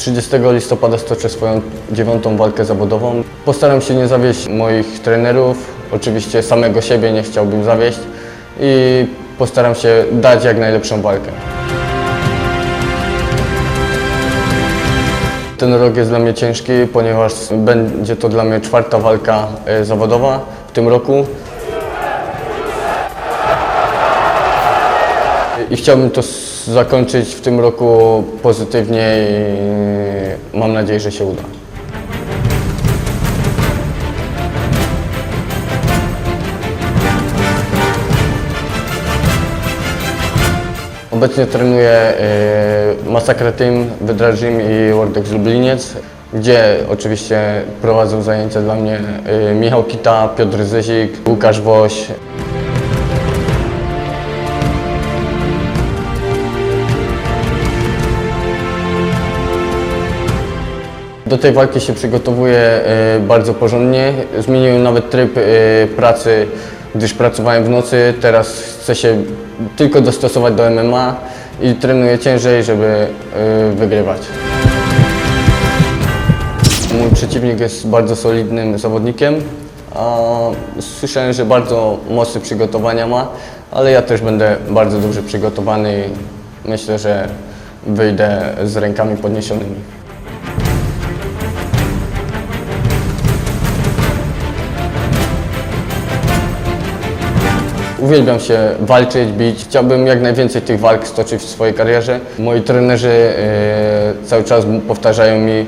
30 listopada stoczę swoją dziewiątą walkę zawodową. Postaram się nie zawieść moich trenerów, oczywiście samego siebie nie chciałbym zawieść i postaram się dać jak najlepszą walkę. Ten rok jest dla mnie ciężki, ponieważ będzie to dla mnie czwarta walka e, zawodowa w tym roku. I chciałbym to zakończyć w tym roku pozytywnie i mam nadzieję, że się uda. Obecnie trenuję y, Masakra Team, Wydra Gym i Wordex Lubliniec, gdzie oczywiście prowadzą zajęcia dla mnie y, Michał Kita, Piotr Zyzik, Łukasz Woś, Do tej walki się przygotowuję e, bardzo porządnie. Zmieniłem nawet tryb e, pracy, gdyż pracowałem w nocy. Teraz chcę się tylko dostosować do MMA i trenuję ciężej, żeby e, wygrywać. Mój przeciwnik jest bardzo solidnym zawodnikiem, słyszałem, że bardzo mocne przygotowania ma, ale ja też będę bardzo dobrze przygotowany i myślę, że wyjdę z rękami podniesionymi. Uwielbiam się walczyć, bić. Chciałbym jak najwięcej tych walk stoczyć w swojej karierze. Moi trenerzy e, cały czas powtarzają mi,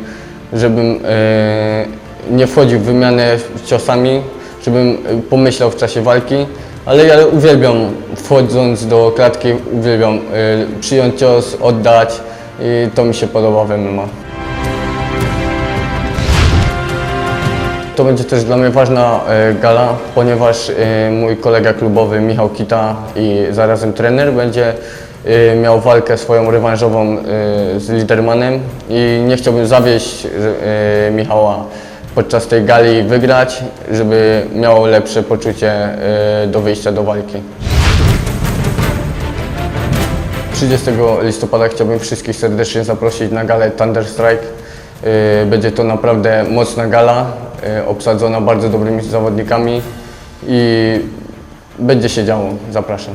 żebym e, nie wchodził w wymianę ciosami, żebym e, pomyślał w czasie walki. Ale ja uwielbiam wchodząc do klatki, uwielbiam e, przyjąć cios, oddać i to mi się podoba w MMA. To będzie też dla mnie ważna e, gala, ponieważ e, mój kolega klubowy Michał Kita i zarazem trener będzie e, miał walkę swoją rewanżową z Lidermanem i nie chciałbym zawieść Michała podczas tej gali wygrać, żeby miał lepsze poczucie do wyjścia do walki. 30 listopada chciałbym wszystkich serdecznie zaprosić na galę Thunder Strike. Będzie to naprawdę mocna gala, obsadzona bardzo dobrymi zawodnikami i będzie się działo. Zapraszam.